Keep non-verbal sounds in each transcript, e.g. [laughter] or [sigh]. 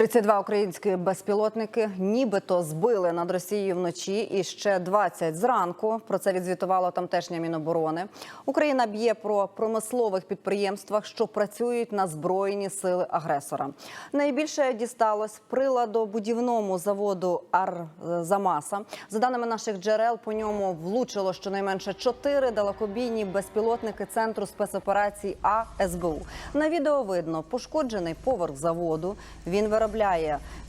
32 українські безпілотники нібито збили над Росією вночі і ще 20 зранку. Про це відзвітувало тамтешнє міноборони. Україна б'є про промислових підприємствах, що працюють на збройні сили агресора. Найбільше дісталось приладобудівному заводу Арзамаса. За даними наших джерел, по ньому влучило щонайменше чотири далекобійні безпілотники центру спецоперацій А СБУ. На відео видно пошкоджений поверх заводу. Він виробляє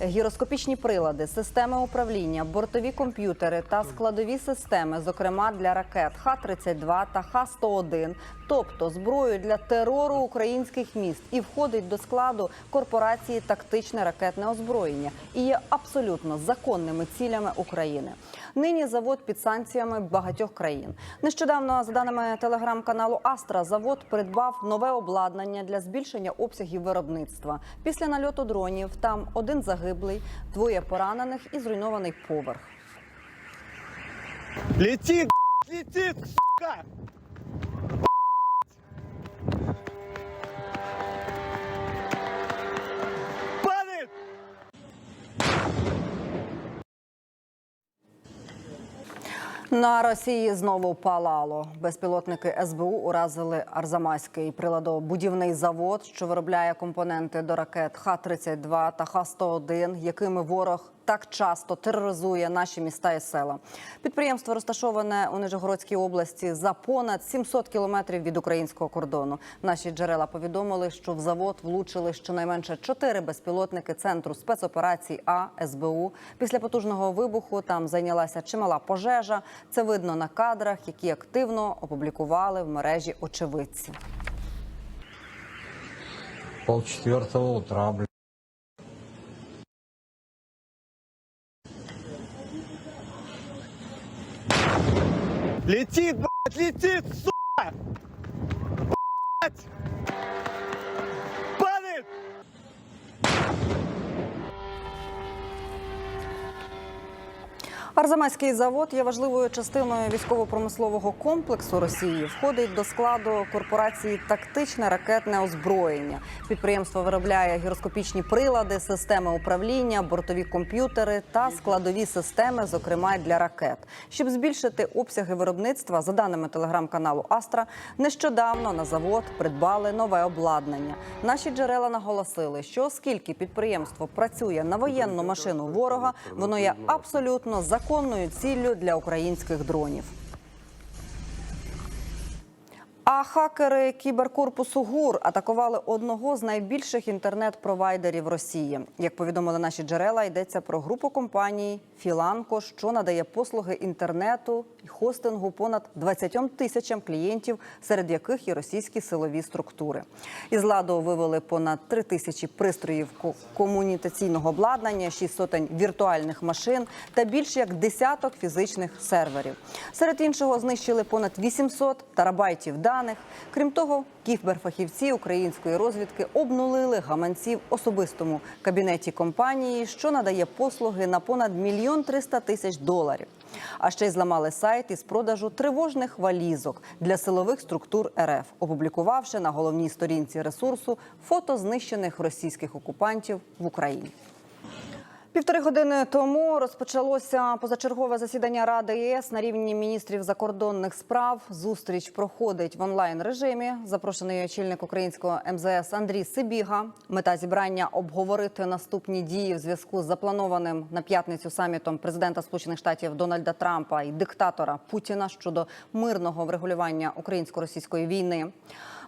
гіроскопічні прилади, системи управління, бортові комп'ютери та складові системи, зокрема для ракет Х-32 та Х-101, тобто зброю для терору українських міст, і входить до складу корпорації тактичне ракетне озброєння і є абсолютно законними цілями України. Нині завод під санкціями багатьох країн. Нещодавно, за даними телеграм-каналу Астра, завод придбав нове обладнання для збільшення обсягів виробництва. Після нальоту дронів там один загиблий, двоє поранених і зруйнований поверх. Летит, летит, сука! На Росії знову палало. Безпілотники СБУ уразили Арзамаський приладобудівний завод, що виробляє компоненти до ракет Х-32 та Х-101, якими ворог так часто тероризує наші міста і села. Підприємство розташоване у Нижегородській області за понад 700 кілометрів від українського кордону. Наші джерела повідомили, що в завод влучили щонайменше чотири безпілотники центру спецоперацій А СБУ. Після потужного вибуху там зайнялася чимала пожежа. Це видно на кадрах, які активно опублікували в мережі очевидці. Пол четвертого утра, блядь. Летит, блядь, летит, сука! Блядь! Арзамаський завод є важливою частиною військово-промислового комплексу Росії. Входить до складу корпорації тактичне ракетне озброєння. Підприємство виробляє гіроскопічні прилади, системи управління, бортові комп'ютери та складові системи, зокрема для ракет. Щоб збільшити обсяги виробництва, за даними телеграм-каналу Астра, нещодавно на завод придбали нове обладнання. Наші джерела наголосили, що оскільки підприємство працює на воєнну машину ворога, воно є абсолютно законною ціллю для українських дронів. А хакери кіберкорпусу ГУР атакували одного з найбільших інтернет-провайдерів Росії. Як повідомили наші джерела, йдеться про групу компаній Філанко, що надає послуги інтернету і хостингу понад 20 тисячам клієнтів, серед яких і російські силові структури. Із ладу вивели понад 3 тисячі пристроїв ко- комунікаційного обладнання, 6 сотень віртуальних машин та більше як десяток фізичних серверів. Серед іншого знищили понад 800 терабайтів даних. Крім того, кіберфахівці української розвідки обнулили гаманці в особистому кабінеті компанії, що надає послуги на понад мільйон триста тисяч доларів. А ще й зламали сайт із продажу тривожних валізок для силових структур РФ, опублікувавши на головній сторінці ресурсу фото знищених російських окупантів в Україні. Півтори години тому розпочалося позачергове засідання Ради ЄС на рівні міністрів закордонних справ. Зустріч проходить в онлайн режимі. Запрошений очільник українського МЗС Андрій Сибіга. Мета зібрання обговорити наступні дії в зв'язку з запланованим на п'ятницю самітом президента Сполучених Штатів Дональда Трампа і диктатора Путіна щодо мирного врегулювання українсько-російської війни.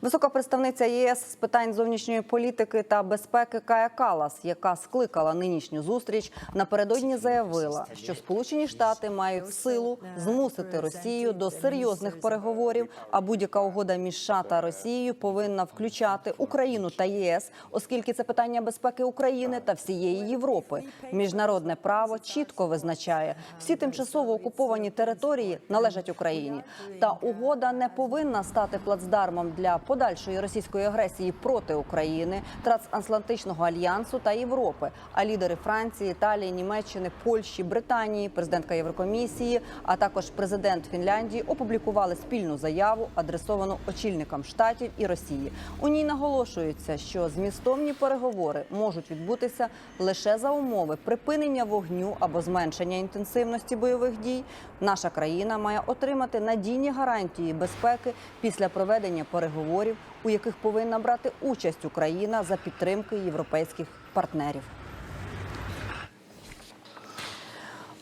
Висока представниця ЄС з питань зовнішньої політики та безпеки Кая Калас, яка скликала нинішню зустріч, напередодні заявила, що Сполучені Штати мають силу змусити Росію до серйозних переговорів. А будь-яка угода між США та Росією повинна включати Україну та ЄС, оскільки це питання безпеки України та всієї Європи. Міжнародне право чітко визначає, всі тимчасово окуповані території належать Україні. Та угода не повинна стати плацдармом для подальшої російської агресії проти України, трансатлантичного альянсу та Європи. А лідери Франції, Італії, Німеччини, Польщі, Британії, президентка Єврокомісії, а також президент Фінляндії опублікували спільну заяву, адресовану очільникам штатів і Росії. У ній наголошується, що змістовні переговори можуть відбутися лише за умови припинення вогню або зменшення інтенсивності бойових дій. Наша країна має отримати надійні гарантії безпеки після проведення переговорів, у яких повинна брати участь Україна за підтримки європейських партнерів.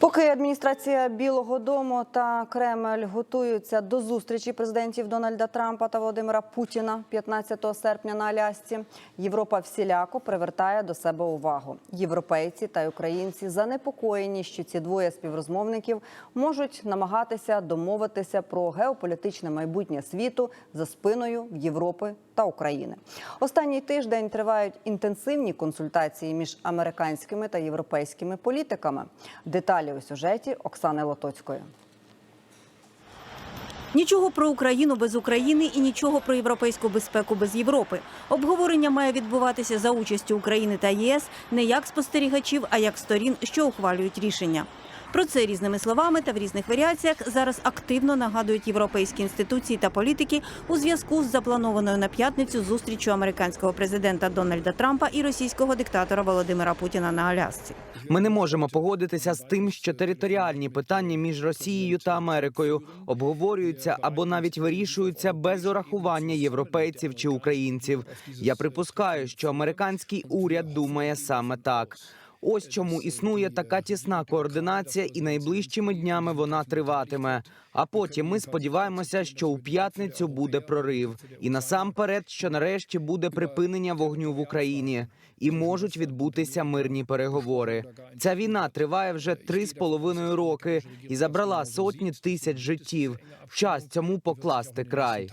Поки адміністрація Білого Дому та Кремль готуються до зустрічі президентів Дональда Трампа та Володимира Путіна 15 серпня на Алясці, Європа всіляко привертає до себе увагу. Європейці та українці занепокоєні, що ці двоє співрозмовників можуть намагатися домовитися про геополітичне майбутнє світу за спиною в Європи та України. Останній тиждень тривають інтенсивні консультації між американськими та європейськими політиками. Деталі у сюжеті Оксани Лотоцької. Нічого про Україну без України і нічого про європейську безпеку без Європи. Обговорення має відбуватися за участю України та ЄС не як спостерігачів, а як сторін, що ухвалюють рішення. Про це різними словами та в різних варіаціях зараз активно нагадують європейські інституції та політики у зв'язку з запланованою на п'ятницю зустрічю американського президента Дональда Трампа і російського диктатора Володимира Путіна на Алясці. Ми не можемо погодитися з тим, що територіальні питання між Росією та Америкою обговорюються або навіть вирішуються без урахування європейців чи українців. Я припускаю, що американський уряд думає саме так. Ось чому існує така тісна координація, і найближчими днями вона триватиме. А потім ми сподіваємося, що у п'ятницю буде прорив, і насамперед, що нарешті буде припинення вогню в Україні, і можуть відбутися мирні переговори. Ця війна триває вже три з половиною роки і забрала сотні тисяч життів. Час цьому покласти край.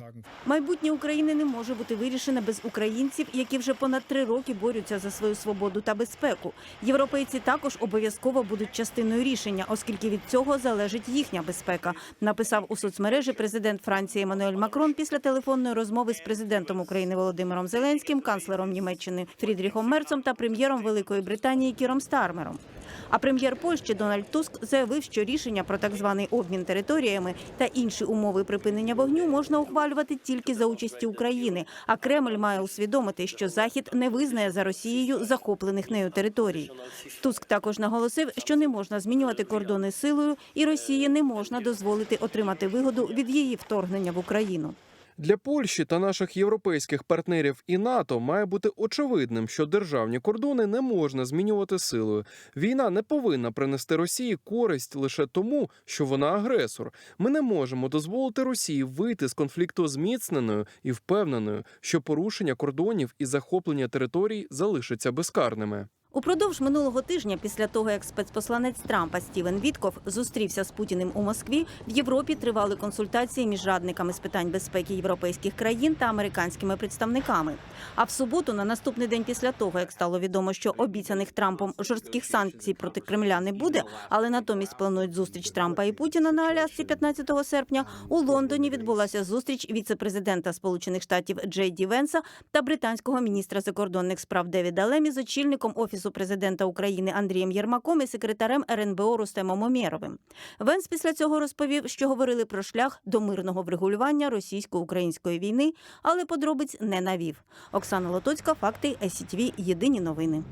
Майбутнє України не може бути вирішене без українців, які вже понад три роки борються за свою свободу та безпеку. Європейці також обов'язково будуть частиною рішення, оскільки від цього залежить їхня безпека. Написав у соцмережі президент Франції Еммануель Макрон після телефонної розмови з президентом України Володимиром Зеленським, канцлером Німеччини Фрідріхом Мерцом та прем'єром Великої Британії Кіром Стармером. А прем'єр Польщі Дональд Туск заявив, що рішення про так званий обмін територіями та інші умови припинення вогню можна ухвалювати тільки за участі України. А Кремль має усвідомити, що Захід не визнає за Росією захоплених нею територій. Туск також наголосив, що не можна змінювати кордони силою, і Росії не можна дозволити отримати вигоду від її вторгнення в Україну. Для Польщі та наших європейських партнерів і НАТО має бути очевидним, що державні кордони не можна змінювати силою. Війна не повинна принести Росії користь лише тому, що вона агресор. Ми не можемо дозволити Росії вийти з конфлікту зміцненою і впевненою, що порушення кордонів і захоплення територій залишаться безкарними. Упродовж минулого тижня, після того як спецпосланець Трампа Стівен Вітков зустрівся з Путіним у Москві, в Європі тривали консультації між радниками з питань безпеки європейських країн та американськими представниками. А в суботу, на наступний день після того, як стало відомо, що обіцяних Трампом жорстких санкцій проти Кремля не буде, але натомість планують зустріч Трампа і Путіна на Алясці 15 серпня. У Лондоні відбулася зустріч віце-президента Сполучених Штатів Джей Ді Венса та британського міністра закордонних справ Девіда Лемі з очільником офісу президента України Андрієм Єрмаком і секретарем РНБО Рустемом Омєровим. Венс після цього розповів, що говорили про шлях до мирного врегулювання російсько-української війни, але подробиць не навів. Оксана Лотоцька, факти СІТВ, Єдині новини.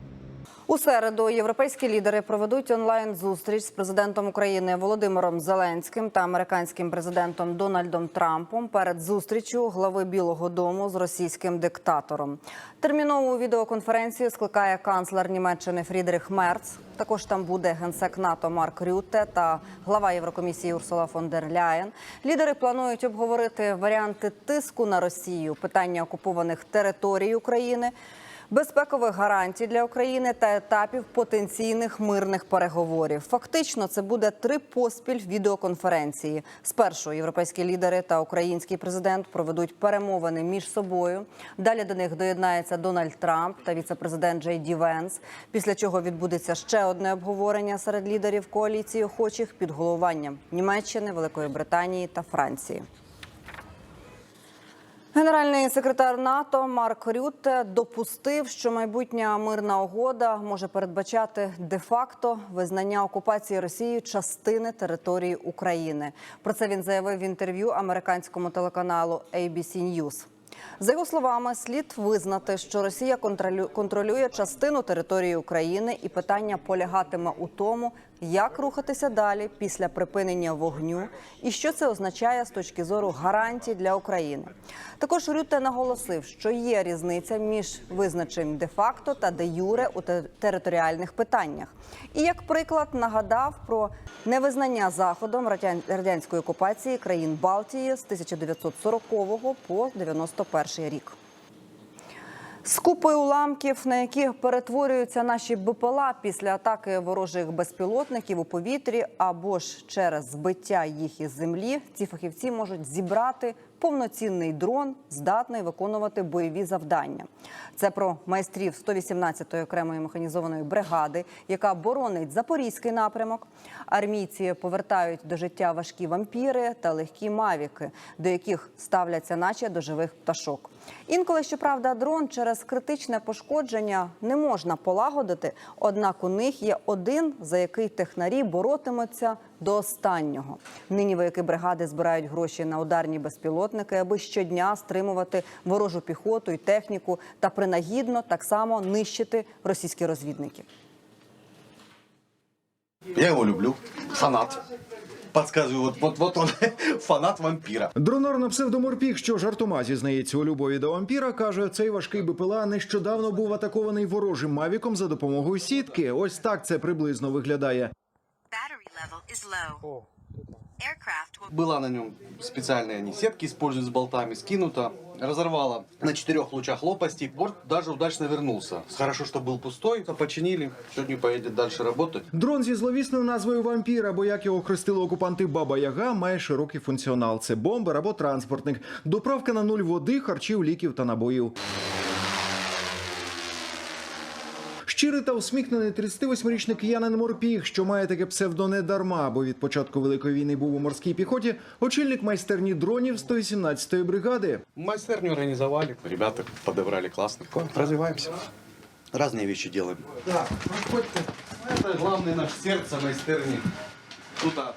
У середу європейські лідери проведуть онлайн зустріч з президентом України Володимиром Зеленським та американським президентом Дональдом Трампом перед зустрічю глави Білого Дому з російським диктатором. Термінову відеоконференцію скликає канцлер Німеччини Фрідрих Мерц. Також там буде генсек НАТО Марк Рютте та глава Єврокомісії Урсула фон дер Ляєн. Лідери планують обговорити варіанти тиску на Росію, питання окупованих територій України безпекових гарантій для України та етапів потенційних мирних переговорів. Фактично, це буде три поспіль відеоконференції. Спершу європейські лідери та український президент проведуть перемовини між собою. Далі до них доєднається Дональд Трамп та віцепрезидент Джей Ді Венс. Після чого відбудеться ще одне обговорення серед лідерів коаліції охочих під головуванням Німеччини, Великої Британії та Франції. Генеральний секретар НАТО Марк Рютте допустив, що майбутня мирна угода може передбачати де-факто визнання окупації Росією частини території України. Про це він заявив в інтерв'ю американському телеканалу ABC News. За його словами, слід визнати, що Росія контролю- контролює частину території України, і питання полягатиме у тому, як рухатися далі після припинення вогню, і що це означає з точки зору гарантій для України. Також Рюте наголосив, що є різниця між визначенням де-факто та де-юре у територіальних питаннях. І як приклад нагадав про невизнання заходом радян- радянської окупації країн Балтії з 1940 по 91 рік. З купою уламків, на які перетворюються наші БПЛА після атаки ворожих безпілотників у повітрі або ж через збиття їх із землі, ці фахівці можуть зібрати повноцінний дрон, здатний виконувати бойові завдання. Це про майстрів 118-ї окремої механізованої бригади, яка боронить запорізький напрямок. Армійці повертають до життя важкі вампіри та легкі мавіки, до яких ставляться, наче до живих пташок. Інколи, щоправда, дрон через критичне пошкодження не можна полагодити. Однак у них є один, за який технарі боротимуться до останнього. Нині вояки бригади збирають гроші на ударні безпілотники, аби щодня стримувати ворожу піхоту і техніку та принагідно так само нищити російські розвідники. Я его люблю. Фанат. Подсказываю, вот, вот, вот он, [laughs] фанат вампира. Дронор на псевдоморпіг, що жартома зізнається у любові до вампіра, каже, цей важкий БПЛА нещодавно був атакований ворожим мавіком за допомогою сітки. Ось так це приблизно виглядає. Была на нем специальные они сетки, используют с болтами, скинута. Разорвала на четырех лучах лопасти. Борт даже удачно вернулся. Хорошо, что был пустой. Починили. Сегодня поедет дальше работать. Дрон зі зловісною назвою вампір, або як його хрестили окупанти Баба Яга, має широкий функціонал. Це бомбер або транспортник, доправка на нуль води, харчів, ліків та набоїв. Щирий та усміхнений 38-річний киянин Морпіг, що має таке псевдо не дарма, бо від початку великої війни був у морській піхоті, очільник майстерні дронів 118-ї бригади. Майстерню организовали. Ребята подобрали классно. Развиваемся. Разные вещи делаем. Да, проходьте. Это главное наше сердце майстерни. Тут а,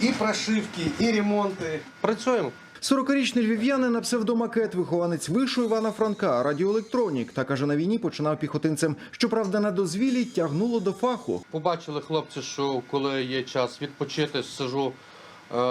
и прошивки, и ремонты. Працюємо. 40-річний львів'янин на псевдомакет, вихованець вишу Івана Франка, радіоелектронік. Та каже, на війні починав піхотинцем. Щоправда, на дозвілі тягнуло до фаху. Побачили хлопці, що коли є час відпочити, сижу, е,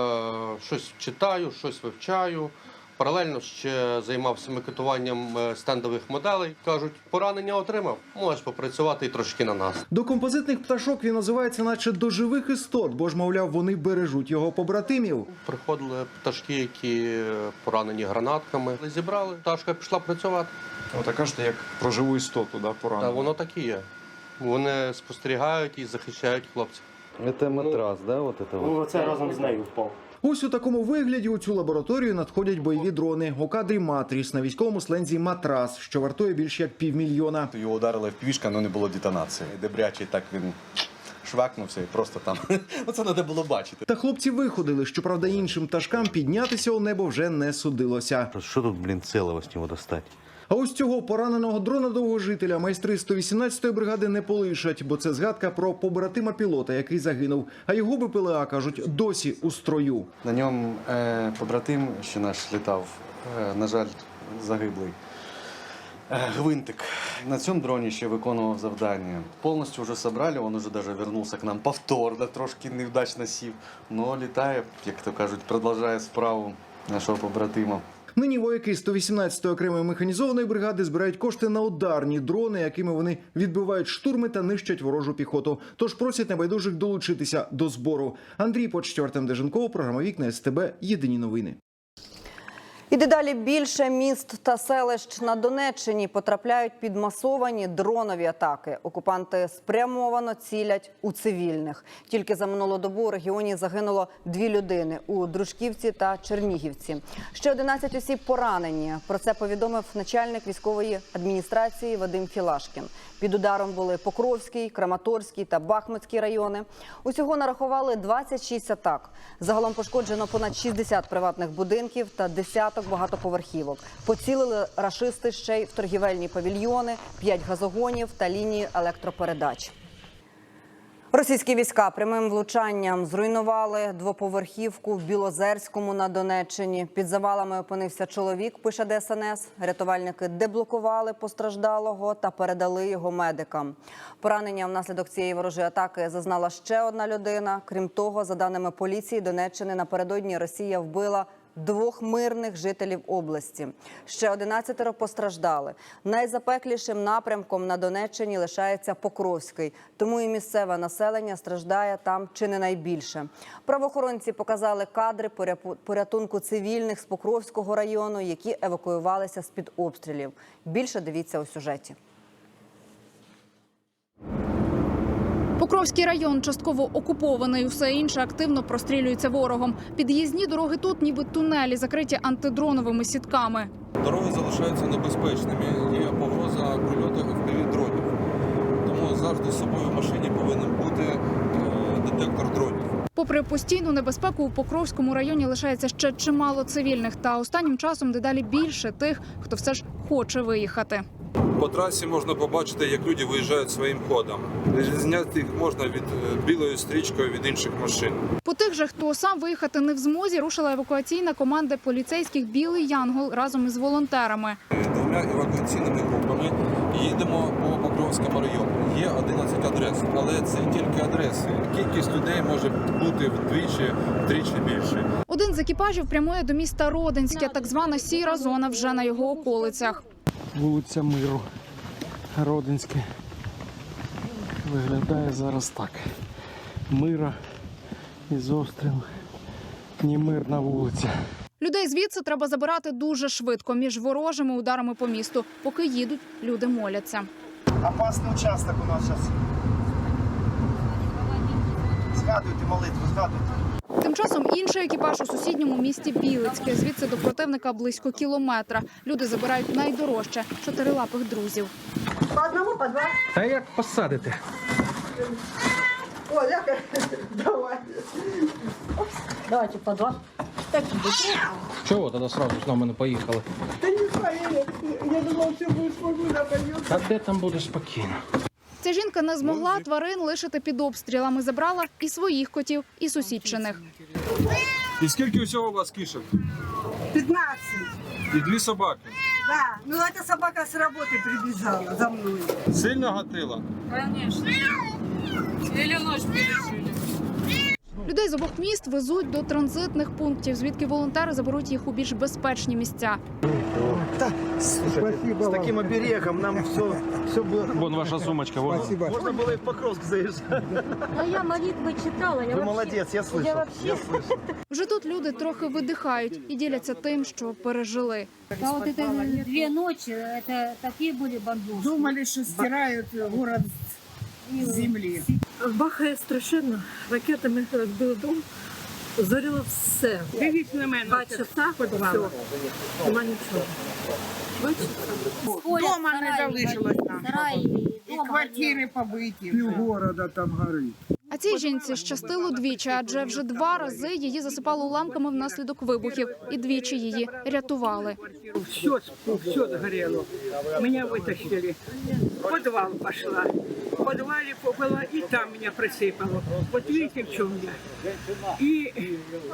щось читаю, щось вивчаю. Паралельно ще займався макетуванням е, стендових моделей. Кажуть, поранення отримав, можеш попрацювати і трошки на нас. До композитних пташок він називається, наче до живих істот, бо ж, мовляв, вони бережуть його побратимів. Приходили пташки, які е, поранені гранатками. Зібрали, пташка пішла працювати. От кажете, як про живу істоту, да, Та воно так і є. Вони спостерігають і захищають хлопців. Это матрас, да, вот это вот? Оце разом з нею впав. Ось у такому вигляді у цю лабораторію надходять бойові дрони. У кадрі матріс на військовому слензі матрас, що вартує більш як півмільйона. Його ударила в півішка, але не було детонації. Дебрячий так він швакнувся і просто там. [laughs] Оце треба було бачити. Та хлопці виходили. Щоправда, іншим пташкам піднятися у небо вже не судилося. Що тут, блін, цілого з нього достати? А ось цього пораненого дрона довгожителя майстри 118-ї бригади не полишать, бо це згадка про побратима пілота, який загинув. А його БПЛА кажуть досі у строю. На ньому е, побратим, що наш літав, е, на жаль, загиблий. Е, Гвинтик. На цьому дроні ще виконував завдання. Повністю вже зібрали, він вже даже вернувся к нам повторно, трошки невдачно сів. Но літає, як то кажуть, продовжує справу нашого побратима. Нині вояки 118-ї окремої механізованої бригади збирають кошти на ударні дрони, якими вони відбивають штурми та нищать ворожу піхоту. Тож просять небайдужих долучитися до збору. Андрій Почтьортем Деженков, програма Вікна СТБ. Єдині новини. І дедалі більше міст та селищ на Донеччині потрапляють під масовані дронові атаки. Окупанти спрямовано цілять у цивільних. Тільки за минулу добу у регіоні загинуло дві людини у Дружківці та Чернігівці. Ще 11 осіб поранені. Про це повідомив начальник військової адміністрації Вадим Філашкін. Під ударом були Покровський, Краматорський та Бахмутський райони. Усього нарахували 26 атак. Загалом пошкоджено понад 60 приватних будинків та десяток багатоповерхівок. Поцілили рашисти ще й в торгівельні павільйони, п'ять газогонів та лінії електропередач. Російські війська прямим влучанням зруйнували двоповерхівку в Білозерському на Донеччині. Під завалами опинився чоловік. Пише ДСНС. Рятувальники деблокували постраждалого та передали його медикам. Поранення внаслідок цієї ворожої атаки зазнала ще одна людина. Крім того, за даними поліції Донеччини, напередодні Росія вбила двох мирних жителів області. Ще 11 постраждали. Найзапеклішим напрямком на Донеччині лишається Покровський, тому і місцеве населення страждає там чи не найбільше. Правоохоронці показали кадри порятунку цивільних з Покровського району, які евакуювалися з під обстрілів. Більше дивіться у сюжеті. Покровський район частково окупований. Усе інше активно прострілюється ворогом. Під'їзні дороги тут, ніби тунелі, закриті антидроновими сітками. Дороги залишаються небезпечними. Є погроза прильоту fpv дронів. Тому завжди з собою в машині повинен бути е, детектор дронів. Попри постійну небезпеку, у Покровському районі лишається ще чимало цивільних. Та останнім часом дедалі більше тих, хто все ж хоче виїхати. По трасі можна побачити, як люди виїжджають своїм ходом. Зняти їх можна від е, білою стрічкою від інших машин. По тих же, хто сам виїхати не в змозі, рушила евакуаційна команда поліцейських Білий Янгол разом із волонтерами. Двома евакуаційними групами їдемо по Покровському району. Є 11 адрес, але це тільки адреси. Кількість людей може бути вдвічі, втричі більше. Один з екіпажів прямує до міста Родинське, так звана сіра зона вже на його околицях. Вулиця Миру. Родинське. Виглядає зараз так. Мира із обстріл. Ні мирна вулиця. Людей звідси треба забирати дуже швидко між ворожими ударами по місту. Поки їдуть, люди моляться. Опасний участок у нас зараз. Згадуйте молитву, згадуйте. Тим часом інший екіпаж у сусідньому місті Білицьке. Звідси до противника близько кілометра. Люди забирають найдорожче чотирилапих друзів. Та як посадити? Чего тогда сразу с нами не поїхали? Та де там буде спокійно? Ця жінка не змогла тварин лишити під обстрілами. Забрала і своїх котів, і сусідчиних. І скільки усього у вас кішок? 15. І дві собаки. Да. Ну, эта собака с работы прибежала за мной. Сильно гатила? Людей з обох міст везуть до транзитних пунктів, звідки волонтери заберуть їх у більш безпечні місця. Спасибо С таким оберегом нам все, все было. Вон ваша сумочка, вон. Спасибо. Можно было и в Покровск заезжать. А я молитвы читала. Я Вы молодец, я слышал. Я слышал. Вже тут люди трохи видихають і діляться тим, що пережили. А вот это две ночи, это такие были бомбежки. Думали, что стирают город с земли. Бахає страшенно. Ракетами розбили дом. Зоріло все. Дивіться на мене. Два часа, все. Нема нічого. Бачите? Дома не залишилось нам. І квартири побиті. Пів города там горить. А цій жінці щастило двічі, адже вже два рази її засипало уламками внаслідок вибухів, і двічі її рятували. Все, все сгорело. Меня вытащили. В подвал пошла. В подвале была и там меня присыпало. Вот видите, в чем я. И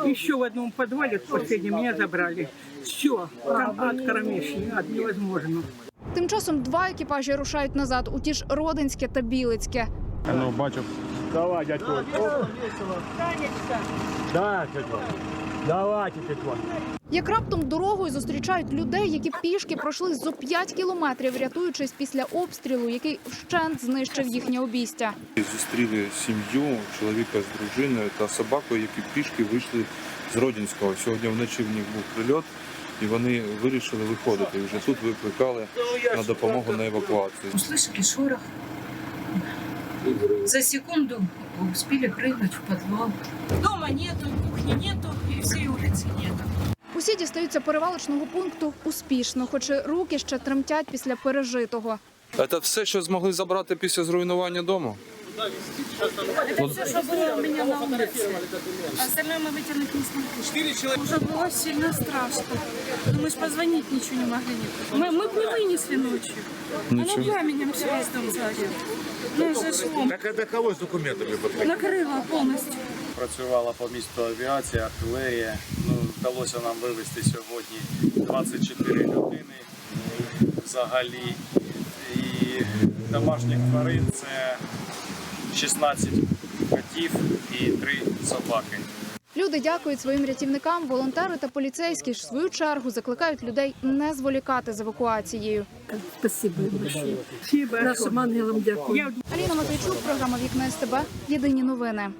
еще в одном подвале, в последнем, меня забрали. Все, там ад кромешный, ад невозможно. Тим часом два екіпажі рушають назад у ті ж Родинське та Білицьке. Ну, бачу. Давай, дядько. Да, тетя. Давайте, тетя. Як раптом дорогою зустрічають людей, які пішки пройшли зо 5 кілометрів, рятуючись після обстрілу, який вщент знищив їхнє обійстя. Зустріли сім'ю, чоловіка з дружиною та собакою, які пішки вийшли з Родінського. Сьогодні вночі в них був прильот, і вони вирішили виходити. І вже тут викликали на допомогу на евакуацію. Услышали шорох. За секунду успели прыгнуть в подвал. Дома нету, кухни нету, и всей улицы нету. Усі дістаються перевалочного пункту успішно, хоч і руки ще тремтять після пережитого. Це все, що змогли забрати після зруйнування дому? Это все, что было у меня на улице. Остальное мы вытянуть не смогли. Уже было сильно страшно. Мы ж позвонить ничего не могли. Мы, мы бы не вынесли ночью. Оно пламенем все весь дом сгорел. Ну, уже шло. Так а до кого з документами Накрыло полностью. Працювала по місту авіація, артилерія. Ну, вдалося нам вивезти сьогодні 24 людини взагалі. І домашніх тварин це 16 котів і 3 собаки. Люди дякують своїм рятівникам, волонтери та поліцейські ж в свою чергу закликають людей не зволікати з евакуацією. Спасибо большое. Нашим ангелам дякую. Аліна Матвійчук, програма Вікна СТБ. Єдині новини.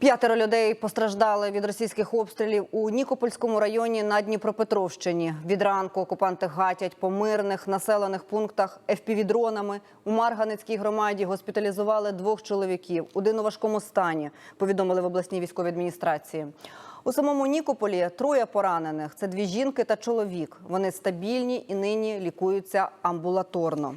П'ятеро людей постраждали від російських обстрілів у Нікопольському районі на Дніпропетровщині. Від ранку окупанти гатять по мирних населених пунктах ФПВ-дронами. У Марганецькій громаді госпіталізували двох чоловіків. Один у важкому стані, повідомили в обласній військовій адміністрації. У самому Нікополі троє поранених. Це дві жінки та чоловік. Вони стабільні і нині лікуються амбулаторно.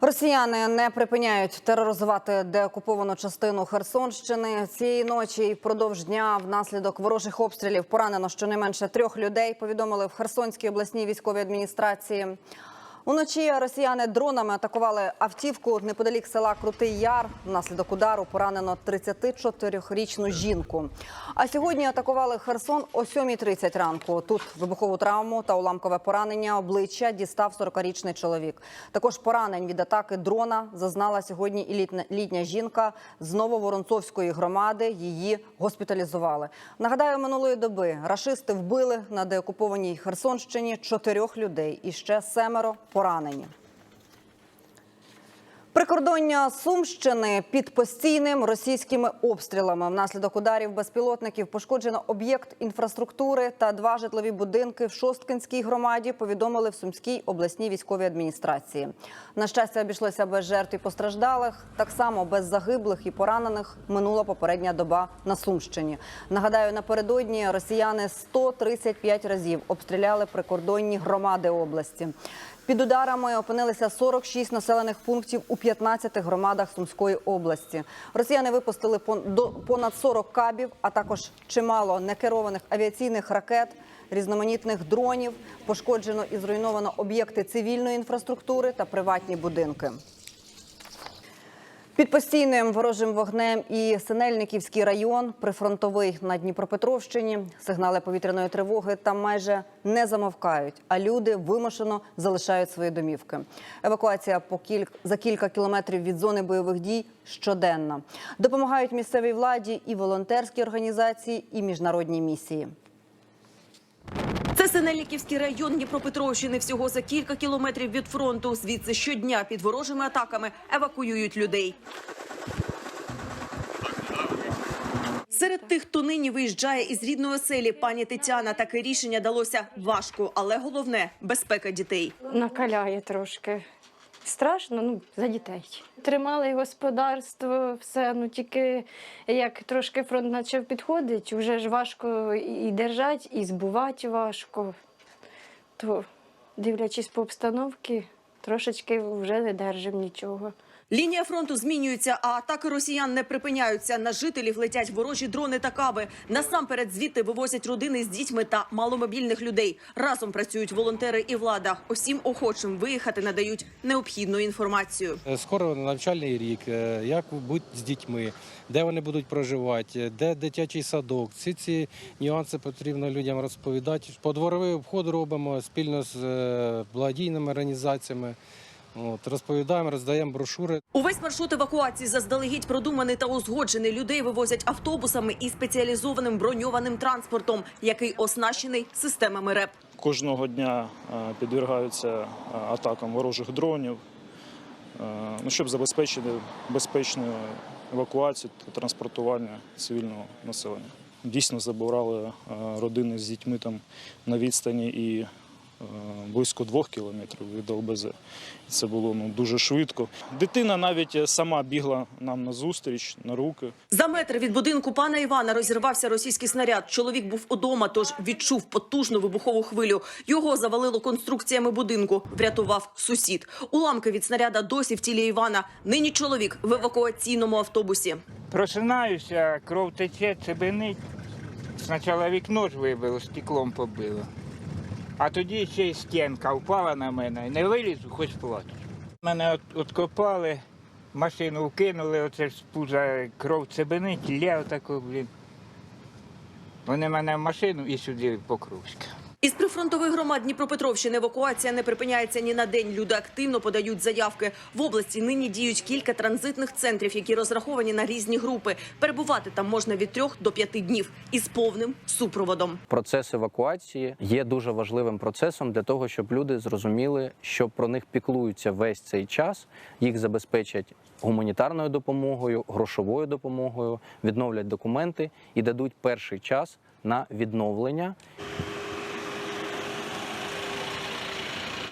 Росіяни не припиняють тероризувати деокуповану частину Херсонщини. Цієї ночі і впродовж дня внаслідок ворожих обстрілів поранено щонайменше трьох людей. Повідомили в Херсонській обласній військовій адміністрації. Уночі росіяни дронами атакували автівку неподалік села Крутий Яр. Внаслідок удару поранено 34-річну жінку. А сьогодні атакували Херсон о 7.30 ранку. Тут вибухову травму та уламкове поранення обличчя дістав 40-річний чоловік. Також поранень від атаки дрона зазнала сьогодні і літня, жінка з Нововоронцовської громади. Її госпіталізували. Нагадаю, минулої доби рашисти вбили на деокупованій Херсонщині чотирьох людей і ще семеро поранені. Прикордоння Сумщини під постійним російськими обстрілами. Внаслідок ударів безпілотників пошкоджено об'єкт інфраструктури та два житлові будинки в Шосткинській громаді. Повідомили в Сумській обласній військовій адміністрації. На щастя, обійшлося без жертв і постраждалих. Так само без загиблих і поранених минула попередня доба на Сумщині. Нагадаю, напередодні росіяни 135 разів обстріляли прикордонні громади області. Під ударами опинилися 46 населених пунктів у 15 громадах Сумської області. Росіяни випустили понад 40 кабів, а також чимало некерованих авіаційних ракет, різноманітних дронів. Пошкоджено і зруйновано об'єкти цивільної інфраструктури та приватні будинки. Під постійним ворожим вогнем і Синельниківський район, прифронтовий на Дніпропетровщині. Сигнали повітряної тривоги там майже не замовкають, а люди вимушено залишають свої домівки. Евакуація по кіль... за кілька кілометрів від зони бойових дій щоденна. Допомагають місцевій владі і волонтерські організації, і міжнародні місії. Синельниківський район Дніпропетровщини. Всього за кілька кілометрів від фронту. Звідси щодня під ворожими атаками евакуюють людей. Серед тих, хто нині виїжджає із рідної оселі, пані Тетяна, таке рішення далося важко, але головне безпека дітей. накаляє трошки. Страшно, ну, за дітей. Тримали господарство, все, ну тільки як трошки фронт почав підходити, вже ж важко і держати, і збувати важко. То, дивлячись по обстановці, трошечки вже не держимо нічого. Лінія фронту змінюється, а атаки росіян не припиняються. На жителів летять ворожі дрони та каби. Насамперед звідти вивозять родини з дітьми та маломобільних людей. Разом працюють волонтери і влада. Усім охочим виїхати надають необхідну інформацію. Е, Скоро навчальний рік. е, Як бути з дітьми, де вони будуть проживати, де дитячий садок. Всі ці нюанси потрібно людям розповідати. Подворовий обход робимо спільно з е, благодійними організаціями. От, розповідаємо, роздаємо брошури. Увесь маршрут евакуації заздалегідь продуманий та узгоджений. Людей вивозять автобусами і спеціалізованим броньованим транспортом, який оснащений системами РЕП. Кожного дня е, підвергаються е, атакам ворожих дронів, е, ну, щоб забезпечити безпечну евакуацію та транспортування цивільного населення. Дійсно забирали родини з дітьми там на відстані і близько двох кілометрів від ЛБЗ. Це було ну, дуже швидко. Дитина навіть е, сама бігла нам на зустріч, на руки. За метр від будинку пана Івана розірвався російський снаряд. Чоловік був удома, тож відчув потужну вибухову хвилю. Його завалило конструкціями будинку. Врятував сусід. Уламки від снаряда досі в тілі Івана. Нині чоловік в евакуаційному автобусі. Просинаюся, кров тече, цебенить. Спочатку вікно ж вибило, стеклом побило. А тоді ще й стінка впала на мене. Не вилізу, хоч плач. Мене от, откопали, машину вкинули, оце ж пуза кров цебенить, ля таку, блін. Вони мене в машину і сюди Покровська. Із прифронтових громад Дніпропетровщини евакуація не припиняється ні на день. Люди активно подають заявки. В області нині діють кілька транзитних центрів, які розраховані на різні групи. Перебувати там можна від трьох до п'яти днів із повним супроводом. Процес евакуації є дуже важливим процесом для того, щоб люди зрозуміли, що про них піклуються весь цей час. Їх забезпечать гуманітарною допомогою, грошовою допомогою, відновлять документи і дадуть перший час на відновлення.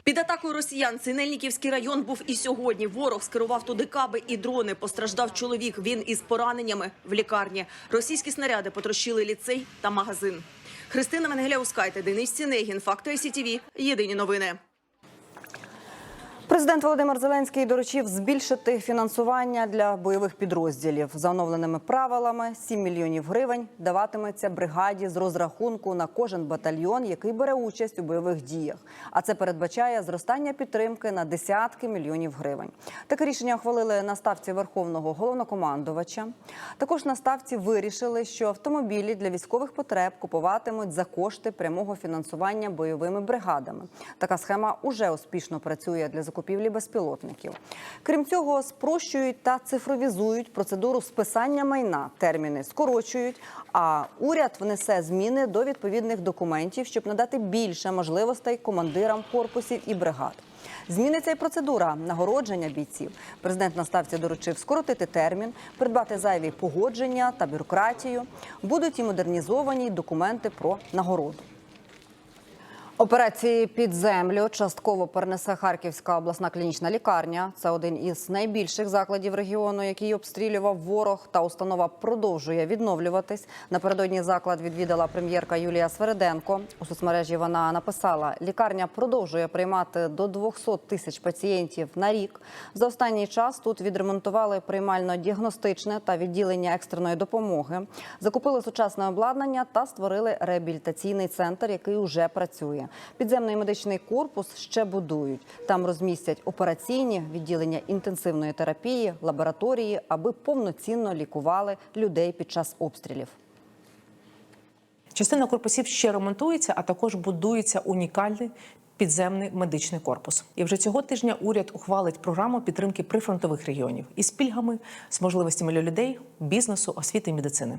Під атакою росіян Синельниківський район був і сьогодні. Ворог скерував туди каби і дрони. Постраждав чоловік. Він із пораненнями в лікарні. Російські снаряди потрощили ліцей та магазин. Христина Менгеляускайте, Денис Сінегін, Факти СІТІВІ. Єдині новини. Президент Володимир Зеленський доручив збільшити фінансування для бойових підрозділів. За оновленими правилами 7 мільйонів гривень даватиметься бригаді з розрахунку на кожен батальйон, який бере участь у бойових діях. А це передбачає зростання підтримки на десятки мільйонів гривень. Таке рішення ухвалили на ставці верховного головнокомандувача. Також на ставці вирішили, що автомобілі для військових потреб купуватимуть за кошти прямого фінансування бойовими бригадами. Така схема уже успішно працює для закупівлі безпілотників. Крім цього, спрощують та цифровізують процедуру списання майна. Терміни скорочують. А уряд внесе зміни до відповідних документів, щоб надати більше можливостей командирам корпусів і бригад. Зміниться і процедура нагородження бійців. Президент на ставці доручив скоротити термін, придбати зайві погодження та бюрократію. Будуть і модернізовані документи про нагороду. Операції під землю частково перенесе Харківська обласна клінічна лікарня. Це один із найбільших закладів регіону, який обстрілював ворог. Та установа продовжує відновлюватись. Напередодні заклад відвідала прем'єрка Юлія Свереденко. У соцмережі вона написала: лікарня продовжує приймати до 200 тисяч пацієнтів на рік. За останній час тут відремонтували приймально-діагностичне та відділення екстреної допомоги, закупили сучасне обладнання та створили реабілітаційний центр, який уже працює. Підземний медичний корпус ще будують. Там розмістять операційні відділення інтенсивної терапії, лабораторії, аби повноцінно лікували людей під час обстрілів. Частина корпусів ще ремонтується, а також будується унікальний підземний медичний корпус. І вже цього тижня уряд ухвалить програму підтримки прифронтових регіонів із пільгами, з можливостями для людей, бізнесу, освіти і медицини.